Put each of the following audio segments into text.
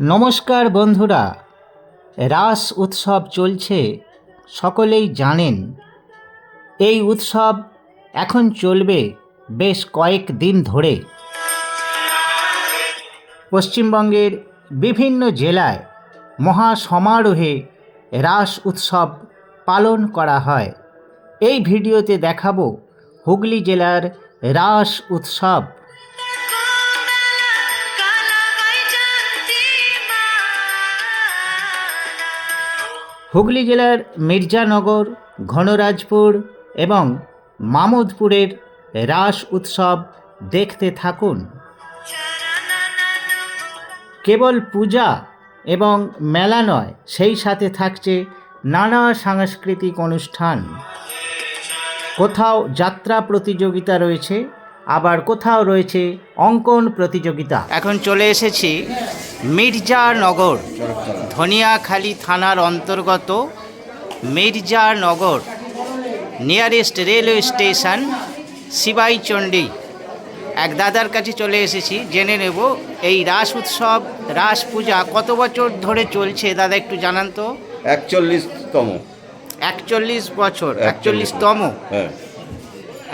নমস্কার বন্ধুরা, রাস উৎসব চলছে, সকলেই জানেন। এই উৎসব এখন চলবে বেশ কয়েক দিন ধরে। পশ্চিমবঙ্গের বিভিন্ন জেলায় মহা সমারোহে রাস উৎসব পালন করা হয়। এই ভিডিওতে দেখাবো হুগলি জেলার রাস উৎসব হুগলি জেলার মির্জানগর, ঘনরাজপুর এবং মামুদপুরের রাস উৎসব দেখতে থাকুন। কেবল পূজা এবং মেলা নয়, সেই সাথে থাকছে নানা সাংস্কৃতিক অনুষ্ঠান। কোথাও যাত্রা প্রতিযোগিতা রয়েছে, আবার কোথাও রয়েছে অঙ্কন প্রতিযোগিতা। এখন চলে এসেছি মির্জানগর ধনিয়াখালী থানার অন্তর্গত Mirzanagar nearest railway station Shibaichandi এক দাদার কাছে চলে এসেছি জেনে নেব এই রাস উৎসব রাস পূজা কত বছর ধরে চলছে দাদা একটু জানান তো। একচল্লিশতম। একচল্লিশ বছর একচল্লিশতম। হ্যাঁ।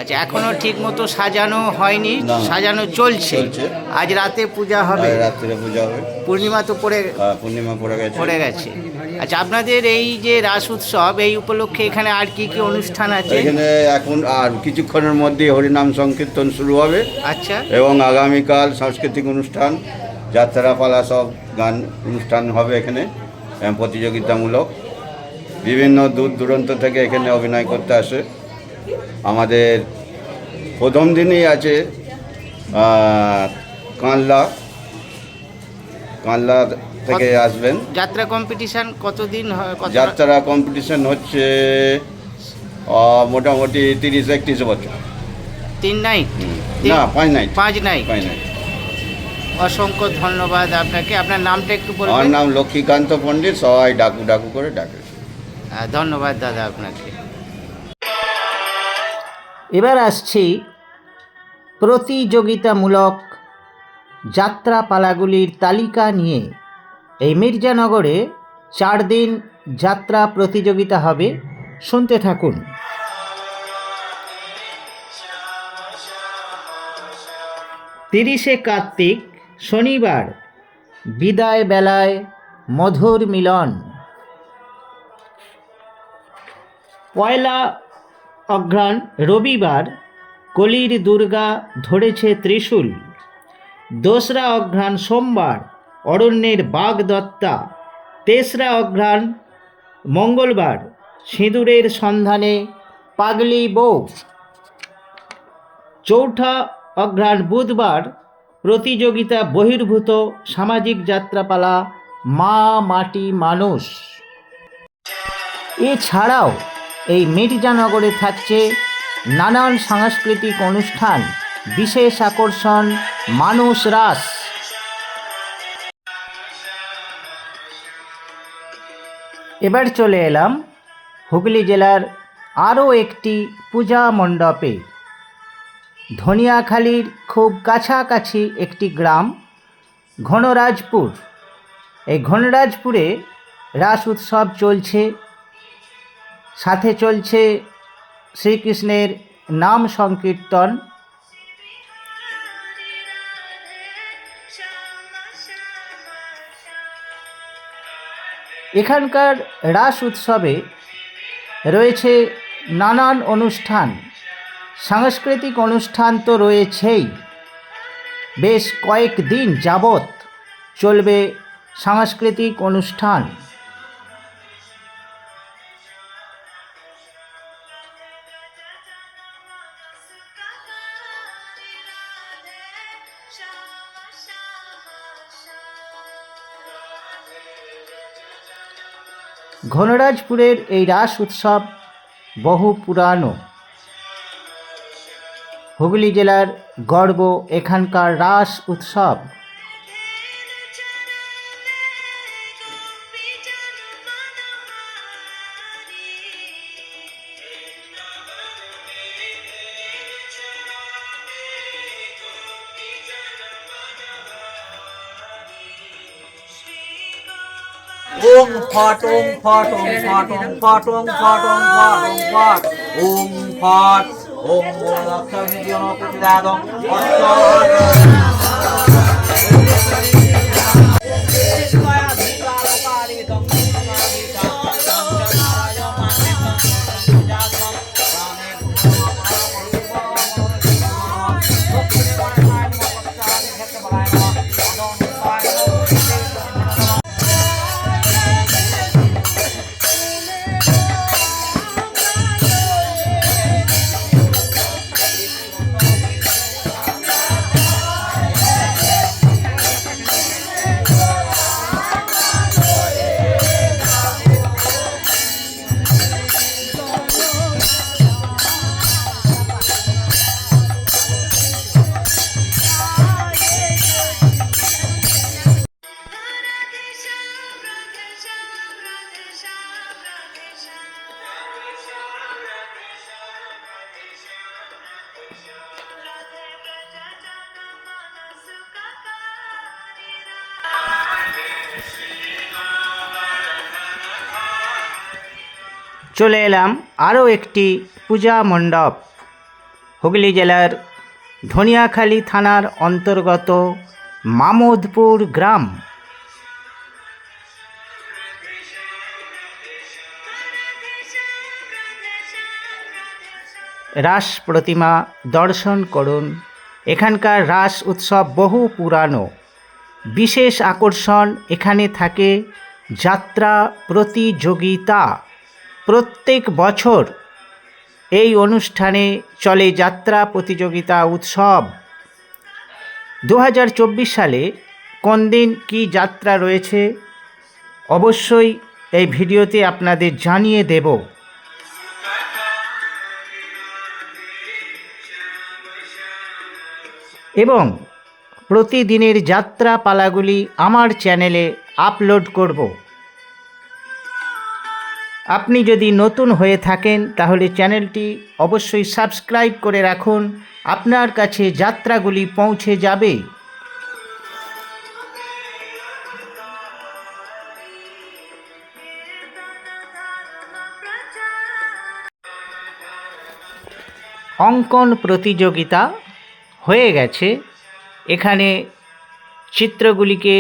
আচ্ছা এখনও ঠিক মতো সাজানো হয়নি না। সাজানো চলছে। চলছে। আজ রাতে পূজা হবে? আর রাত্রে পূজা হবে। পূর্ণিমা তো পড়ে হ্যাঁ, পূর্ণিমা পড়ে গেছে। পড়ে গেছে। আচ্ছা আপনাদের এই যে রাস উৎসব এই উপলক্ষে এখানে আর কি কি অনুষ্ঠান আছে? এখানে এখন আর কিছুক্ষণের মধ্যে হরিনাম সংকীর্তন শুরু হবে। আচ্ছা। এবং আগামীকাল সাংস্কৃতিক অনুষ্ঠান যাত্রাপালা সব গান অনুষ্ঠান হবে এখানে এবং প্রতিযোগিতামূলক। বিভিন্ন দূর দূরান্ত থেকে এখানে অভিনয় করতে আসে। আমাদের প্রথম দিনই আছে কানলা। কানলা থেকে আসবেন। যাত্রা কম্পিটিশন কতদিন যাত্রা কম্পিটিশন হচ্ছে মোটামুটি তিরিশ একত্রিশ বছর। তিন নাইট না পাঁচ নাইট পাঁচ নাইট পাঁচ নাইট অসংখ্য ধন্যবাদ আপনাকে। আপনার নামটা একটু আমার নাম লক্ষ্মীকান্ত পণ্ডিত সবাই ডাকু ডাকু করে ডাকে। ধন্যবাদ দাদা আপনাকে। এবার আসছি প্রতিযোগিতামূলক যাত্রাপালাগুলির তালিকা নিয়ে। এই মির্জানগরে চার দিন যাত্রা প্রতিযোগিতা হবে। শুনতে থাকুন। তিরিশে কার্তিক, শনিবার, বিদায় বেলায় মধুর মিলন। পয়লা অঘ্রাণ রবিবার কলির দুর্গা ধরেছে ত্রিশূল। দোসরা অঘ্রাণ সোমবার অরণ্যের বাগদত্তা। তেসরা অঘ্রাণ মঙ্গলবার সিঁদুরের সন্ধানে পাগলি বউ। চৌঠা অঘ্রাণ বুধবার প্রতিযোগিতা বহির্ভূত সামাজিক যাত্রাপালা, মা মাটি মানুষ। এছাড়াও এই মির্জানগরে থাকছে নানান সাংস্কৃতিক অনুষ্ঠান, বিশেষ আকর্ষণ, মানুষ রাস। এবার চলে এলাম হুগলি জেলার আরও একটি পূজা মণ্ডপে। ধনিয়াখালীর খুব কাছাকাছি একটি গ্রাম, ঘনরাজপুর। এই ঘনরাজপুরে রাস উৎসব চলছে সাথে চলছে শ্রীকৃষ্ণের নাম সংকীর্তন। এখানকার রাস উৎসবে রয়েছে নানান অনুষ্ঠান। সাংস্কৃতিক অনুষ্ঠান তো রয়েছেই। বেশ কয়েক দিন যাবৎ চলবে সাংস্কৃতিক অনুষ্ঠান। ঘনরাজপুরের এই রাস উৎসব বহু পুরানো। হুগলি জেলার গর্ব এখানকার রাস উৎসব। ওং ফট ওং ফট ওং ফট ওং ফট ওং ফট ওং ফট ওং ফট ওং ফট ওং লক্ষ্মী প্রতিদাদং চলে এলাম আরও একটি পূজা মণ্ডপ। হুগলি জেলার ধনিয়াখালী থানার অন্তর্গত মামোদপুর গ্রাম। রাস প্রতিমা দর্শন করুন। এখানকার রাস উৎসব বহু পুরানো। বিশেষ আকর্ষণ এখানে থাকে যাত্রা প্রতিযোগিতা। প্রত্যেক বছর এই অনুষ্ঠানে চলে যাত্রা প্রতিযোগিতা উৎসব। দু হাজার চব্বিশ সালে কোন দিন কী যাত্রা রয়েছে, অবশ্যই এই ভিডিওতে আপনাদের জানিয়ে দেব। এবং প্রতিদিনের যাত্রা পালাগুলি আমার চ্যানেলে আপলোড করব। আপনি যদি নতুন হয়ে থাকেন, তাহলে চ্যানেলটি অবশ্যই সাবস্ক্রাইব করে রাখুন। আপনার কাছে যাত্রাগুলি পৌঁছে যাবে। অঙ্কন প্রতিযোগিতা হয়ে গেছে। এখানে চিত্রগুলিকে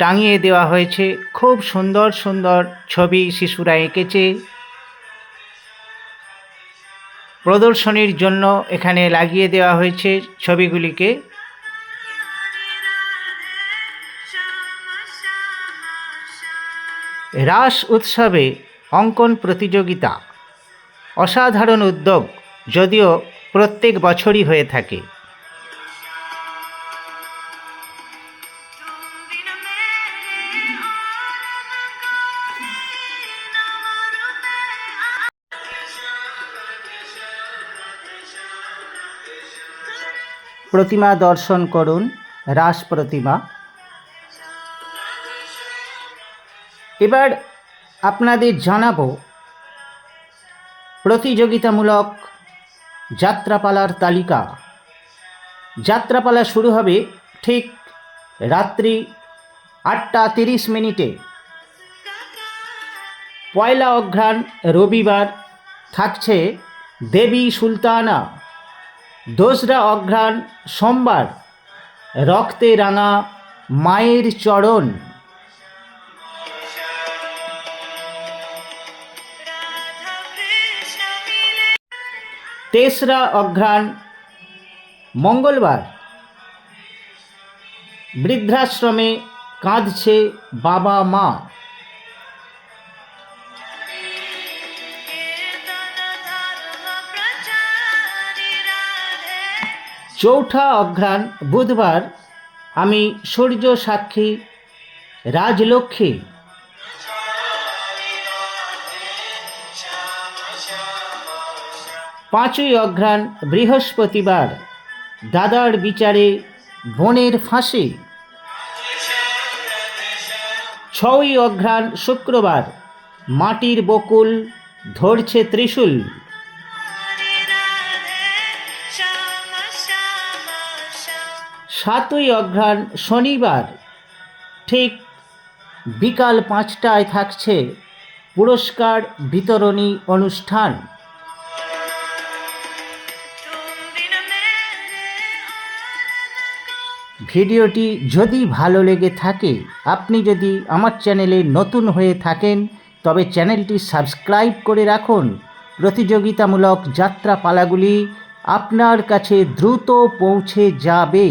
টাঙিয়ে দেওয়া হয়েছে। খুব সুন্দর সুন্দর ছবি শিশুরা এঁকেছে। প্রদর্শনীর জন্য এখানে লাগিয়ে দেওয়া হয়েছে ছবিগুলিকে। রাস উৎসবে অঙ্কন প্রতিযোগিতা। অসাধারণ উদ্যোগ, যদিও প্রত্যেক বছরই হয়ে থাকে। প্রতিমা দর্শন করুন, রাস প্রতিমা। এবার আপনাদের জানাব প্রতিযোগিতামূলক যাত্রাপালার তালিকা। যাত্রাপালা শুরু হবে ঠিক রাত্রি আটটা তিরিশ মিনিটে। পয়লা অঘ্রাণ রবিবার থাকছে দেবী সুলতানা। দোসরা অঘ্রাণ সোমবার রক্তে রাঙা মায়ের চরণ। তেসরা অঘ্রাণ মঙ্গলবার বৃদ্ধাশ্রমে কাঁদছে বাবা মা। চৌঠা অঘ্রাণ বুধবার আমি সূর্য সাক্ষী রাজলক্ষ্মী। পাঁচই অঘ্রাণ বৃহস্পতিবার দাদার বিচারে বনের ফাঁসি। ছয়ই অঘ্রাণ শুক্রবার মাটির বকুল ধরছে ত্রিশূল। সাতই অঘ্রাণ শনিবার, ঠিক বিকাল পাঁচটায় থাকছে পুরস্কার বিতরণী অনুষ্ঠান। ভিডিওটি যদি ভালো লেগে থাকে, আপনি যদি আমার চ্যানেলে নতুন হয়ে থাকেন, তবে চ্যানেলটি সাবস্ক্রাইব করে রাখুন। প্রতিযোগিতামূলক যাত্রাপালাগুলি আপনার কাছে দ্রুত পৌঁছে যাবে।